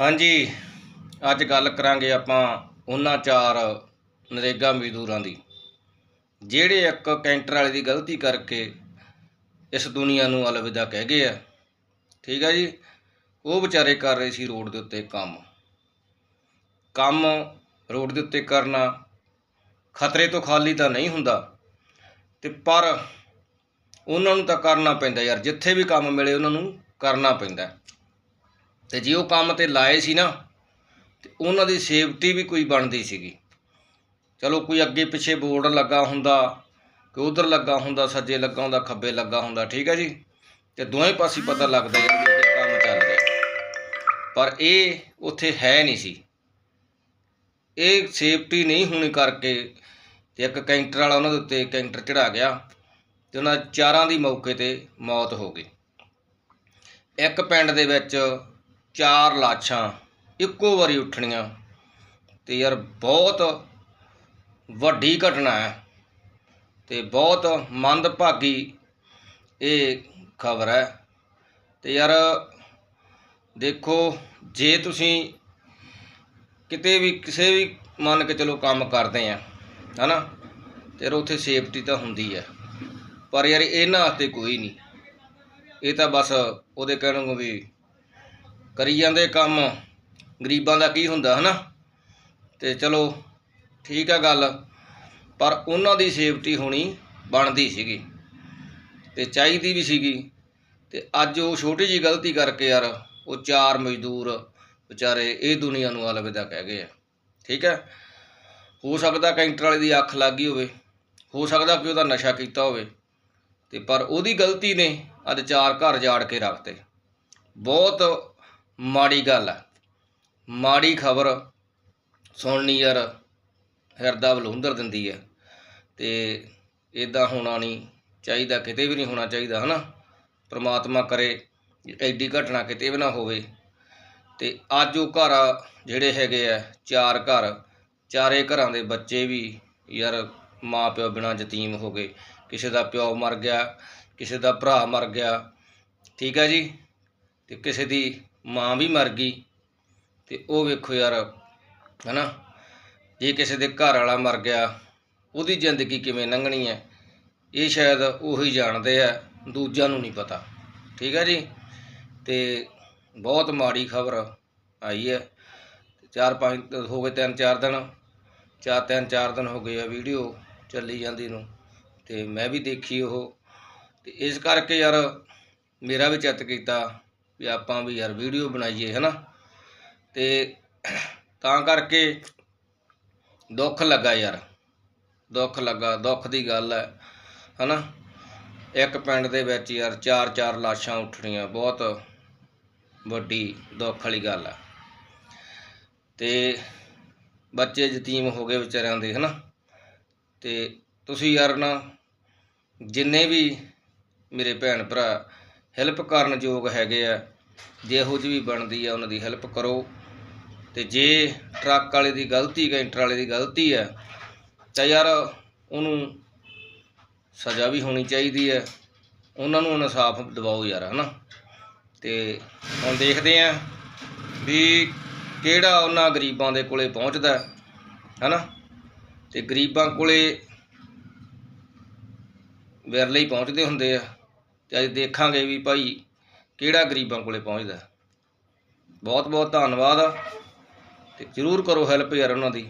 ਹਾਂਜੀ, ਅੱਜ ਗੱਲ ਕਰਾਂਗੇ ਆਪਾਂ ਉਹਨਾਂ ਚਾਰ ਨਰੇਗਾ ਮਜ਼ਦੂਰਾਂ ਦੀ, ਜਿਹੜੇ ਇੱਕ ਕੈਂਟਰ ਵਾਲੇ ਦੀ ਗਲਤੀ ਕਰਕੇ ਇਸ ਦੁਨੀਆ ਨੂੰ ਅਲਵਿਦਾ ਕਹਿ ਗਏ ਆ। ਠੀਕ ਆ ਜੀ? ਉਹ ਵਿਚਾਰੇ ਕਰ ਰਹੇ ਸੀ ਰੋਡ ਦੇ ਉੱਤੇ ਕੰਮ। ਕੰਮ ਰੋਡ ਦੇ ਉੱਤੇ ਕਰਨਾ ਖਤਰੇ ਤੋਂ ਖਾਲੀ ਤਾਂ ਨਹੀਂ ਹੁੰਦਾ, ਤੇ ਪਰ ਉਹਨਾਂ ਨੂੰ ਤਾਂ ਕਰਨਾ ਪੈਂਦਾ ਯਾਰ, ਜਿੱਥੇ ਵੀ ਕੰਮ ਮਿਲੇ ਉਹਨਾਂ ਨੂੰ ਕਰਨਾ ਪੈਂਦਾ। ਤੇ ਜੇ ਉਹ ਕੰਮ ਤੇ ਲਾਏ ਸੀ ਨਾ, ਤੇ ਉਹਨਾਂ ਦੀ ਸੇਫਟੀ ਵੀ ਕੋਈ ਬਣਦੀ ਸੀਗੀ। ਚਲੋ ਕੋਈ ਅੱਗੇ ਪਿੱਛੇ ਬੋਰਡ ਲੱਗਾ ਹੁੰਦਾ ਕਿ ਉਧਰ ਲੱਗਾ ਹੁੰਦਾ, ਸੱਜੇ ਲੱਗਾ ਹੁੰਦਾ, ਖੱਬੇ ਲੱਗਾ ਹੁੰਦਾ, ਠੀਕ ਹੈ ਜੀ? ਤੇ ਦੋਵੇਂ ਪਾਸੇ ਪਤਾ ਲੱਗਦਾ ਯਾਰ ਵੀ ਕੰਮ ਚੱਲ ਰਿਹਾ। ਪਰ ਇਹ ਉੱਥੇ ਹੈ ਨਹੀਂ ਸੀ। ਇਹ ਸੇਫਟੀ ਨਹੀਂ ਹੋਣੀ ਕਰਕੇ ਤੇ ਇੱਕ ਕੈਂਟਰ ਵਾਲਾ ਉਹਨਾਂ ਦੇ ਉੱਤੇ ਕੈਂਟਰ ਚੜਾ ਗਿਆ ਤੇ ਉਹਨਾਂ ਚਾਰਾਂ ਦੀ ਮੌਕੇ ਤੇ ਮੌਤ ਹੋ ਗਈ। ਇੱਕ ਪਿੰਡ ਦੇ ਵਿੱਚ ਚਾਰ ਲਾਸ਼ਾਂ ਇੱਕੋ ਵਾਰੀ ਉੱਠਣੀਆਂ ਤੇ ਯਾਰ ਬਹੁਤ ਵੱਡੀ ਘਟਨਾ ਹੈ ਤੇ ਬਹੁਤ ਮੰਦਭਾਗੀ ਇਹ ਖਬਰ ਹੈ। ਤੇ ਯਾਰ ਦੇਖੋ, ਜੇ ਤੁਸੀਂ ਕਿਤੇ ਵੀ, ਕਿਸੇ ਵੀ ਮੰਨ ਕੇ ਚਲੋ ਕੰਮ ਕਰਦੇ ਆ, ਹਨਾ, ਤੇ ਯਾਰ ਉੱਥੇ ਸੇਫਟੀ ਤਾਂ ਹੁੰਦੀ ਹੈ। ਪਰ ਯਾਰ ਇਹਨਾਂ ਵਾਸਤੇ ਕੋਈ ਨਹੀਂ। ਇਹ ਤਾਂ ਬਸ ਉਹਦੇ ਕਹਿਣਗੇ ਵੀ ਕਰੀ ਜਾਂਦੇ ਕੰਮ। ਗਰੀਬਾਂ ਦਾ ਕੀ ਹੁੰਦਾ, ਹਨਾ? ਤੇ ਚਲੋ, ਠੀਕ ਆ ਗੱਲ। ਪਰ ਉਹਨਾਂ ਦੀ ਸੇਫਟੀ ਹੋਣੀ ਬਣਦੀ ਸੀਗੀ। ਤੇ ਚਾਹੀਦੀ ਵੀ ਸੀਗੀ। ਤੇ ਅੱਜ ਉਹ ਛੋਟੀ ਜੀ ਗਲਤੀ ਕਰਕੇ ਯਾਰ, ਉਹ ਚਾਰ ਮਜ਼ਦੂਰ ਵਿਚਾਰੇ ਇਹ ਦੁਨੀਆ ਨੂੰ ਅਲਵਿਦਾ ਕਹਿ ਗਏ ਆ। ਠੀਕ ਹੈ ਹੋ ਸਕਦਾ ਕੈਂਟਰ ਵਾਲੇ ਦੀ ਅੱਖ ਲੱਗ ਗਈ ਹੋਵੇ। ਹੋ ਸਕਦਾ ਕਿ ਉਹਦਾ ਨਸ਼ਾ ਕੀਤਾ ਹੋਵੇ। ਤੇ ਪਰ ਉਹਦੀ ਗਲਤੀ ਨੇ ਅੱਜ ਚਾਰ ਘਰ ਜਾੜ ਕੇ ਰੱਖਤੇ। ਬਹੁਤ ਮਾੜੀ ਗੱਲ ਹੈ ਮਾੜੀ ਖਬਰ ਸੁਣਨੀ ਯਾਰ ਹਿਰਦਾ ਬਲੁੰਦਰ ਦਿੰਦੀ ਹੈ ਤੇ ਇਦਾਂ ਹੋਣਾ ਨਹੀਂ ਚਾਹੀਦਾ, ਕਿਤੇ ਵੀ ਨਹੀਂ ਹੋਣਾ ਚਾਹੀਦਾ, ਹਨਾ? ਪ੍ਰਮਾਤਮਾ ਕਰੇ, ਐਡੀ ਘਟਨਾ ਕਿਤੇ ਵੀ ਨਾ ਹੋਵੇ। ਤੇ ਅੱਜ ਉਹ ਘਰ ਜਿਹੜੇ ਹੈਗੇ ਆ, ਚਾਰ ਘਰ, ਚਾਰੇ ਘਰਾਂ ਦੇ ਬੱਚੇ ਵੀ ਯਾਰ ਮਾਂ ਪਿਓ ਬਿਨਾਂ ਯਤੀਮ ਹੋ ਗਏ। ਕਿਸੇ ਦਾ ਪਿਓ ਮਰ ਗਿਆ, ਕਿਸੇ ਦਾ ਭਰਾ ਮਰ ਗਿਆ, ਠੀਕ ਹੈ ਜੀ? ਤੇ ਕਿਸੇ ਦੀ ਮਾਂ ਵੀ ਮਰ ਗਈ ਤੇ ਉਹ ਵੇਖੋ ਯਾਰ, ਹਨਾ? ਜੇ ਕਿਸੇ ਦੇ ਘਰ ਵਾਲਾ ਮਰ ਗਿਆ, ਉਹਦੀ ਜ਼ਿੰਦਗੀ ਕਿਵੇਂ ਲੰਘਣੀ ਹੈ? ਇਹ ਸ਼ਾਇਦ ਉਹੀ ਜਾਣਦੇ ਆ, ਦੂਜਿਆਂ ਨੂੰ ਨਹੀਂ ਪਤਾ। ਠੀਕ ਹੈ ਜੀ? ਤੇ ਬਹੁਤ ਮਾੜੀ ਖਬਰ ਆਈ ਹੈ। ਚਾਰ ਪੰਜ ਹੋ ਗਏ, ਤਿੰਨ ਚਾਰ ਦਿਨ। ਚਾਰ, ਤਿੰਨ, ਚਾਰ ਦਿਨ ਹੋ ਗਏ ਆ ਵੀਡੀਓ ਚੱਲੀ ਜਾਂਦੀ ਨੂੰ। ਤੇ ਮੈਂ ਵੀ ਦੇਖੀ ਉਹ। ਤੇ ਇਸ ਕਰਕੇ ਯਾਰ, ਮੇਰਾ ਵੀ ਚਿੱਤ ਕੀਤਾ ਵੀ ਆਪਾਂ ਵੀ ਯਾਰ ਵੀਡੀਓ ਬਣਾਈਏ, ਹਨਾ? ਤੇ ਤਾਂ ਕਰਕੇ ਦੁੱਖ ਲੱਗਾ ਯਾਰ। ਦੁੱਖ ਲੱਗਾ, ਦੁੱਖ ਦੀ ਗੱਲ ਹੈ, ਹਨਾ? ਇੱਕ ਪਿੰਡ ਦੇ ਵਿੱਚ ਯਾਰ ਚਾਰ ਚਾਰ ਲਾਸ਼ਾਂ ਉੱਠਣੀਆਂ, ਬਹੁਤ ਵੱਡੀ ਦੁੱਖ ਵਾਲੀ ਗੱਲ ਹੈ। ਤੇ ਬੱਚੇ ਯਤੀਮ ਹੋ ਗਏ ਵਿਚਾਰਿਆਂ ਦੇ, ਹਨਾ? ਤੇ ਤੁਸੀਂ ਯਾਰ ਨਾ ਜਿੰਨੇ ਵੀ ਮੇਰੇ ਭੈਣ ਭਰਾ ਹੈਲਪ ਕਰਨ ਯੋਗ ਹੈਗੇ ਆ ਜੇ ਇਹੋ ਜਿਹੀ ਵੀ ਬਣਦੀ ਆ ਉਹਨਾਂ ਦੀ ਹੈਲਪ ਕਰੋ। ਤੇ ਜੇ ਟਰੱਕ ਵਾਲੇ ਦੀ ਗਲਤੀ ਕੈਂਟਰ ਵਾਲੇ ਦੀ ਗਲਤੀ ਹੈ ਤਾਂ ਯਾਰ ਉਹਨੂੰ ਸਜ਼ਾ ਵੀ ਹੋਣੀ ਚਾਹੀਦੀ ਹੈ ਉਹਨਾਂ ਨੂੰ ਇਨਸਾਫ ਦਿਵਾਓ ਯਾਰ ਹਨਾ? ਤੇ ਹੁਣ ਦੇਖਦੇ ਆਂ ਵੀ ਕਿਹੜਾ ਉਹਨਾਂ ਗਰੀਬਾਂ ਦੇ ਕੋਲੇ ਪਹੁੰਚਦਾ ਹੈ, ਹਨਾ? ਤੇ ਗਰੀਬਾਂ ਕੋਲੇ ਵਿਰਲੇ ਹੀ ਪਹੁੰਚਦੇ ਹੁੰਦੇ ਆ। ਤੇ ਅੱਜ ਦੇਖਾਂਗੇ ਵੀ ਭਾਈ ਕਿਹੜਾ ਗਰੀਬਾਂ ਕੋਲੇ ਪਹੁੰਚਦਾ। ਬਹੁਤ ਬਹੁਤ ਧੰਨਵਾਦ ਤੇ ਜਰੂਰ ਕਰੋ ਹੈਲਪ ਯਾਰ ਉਹਨਾਂ ਦੀ।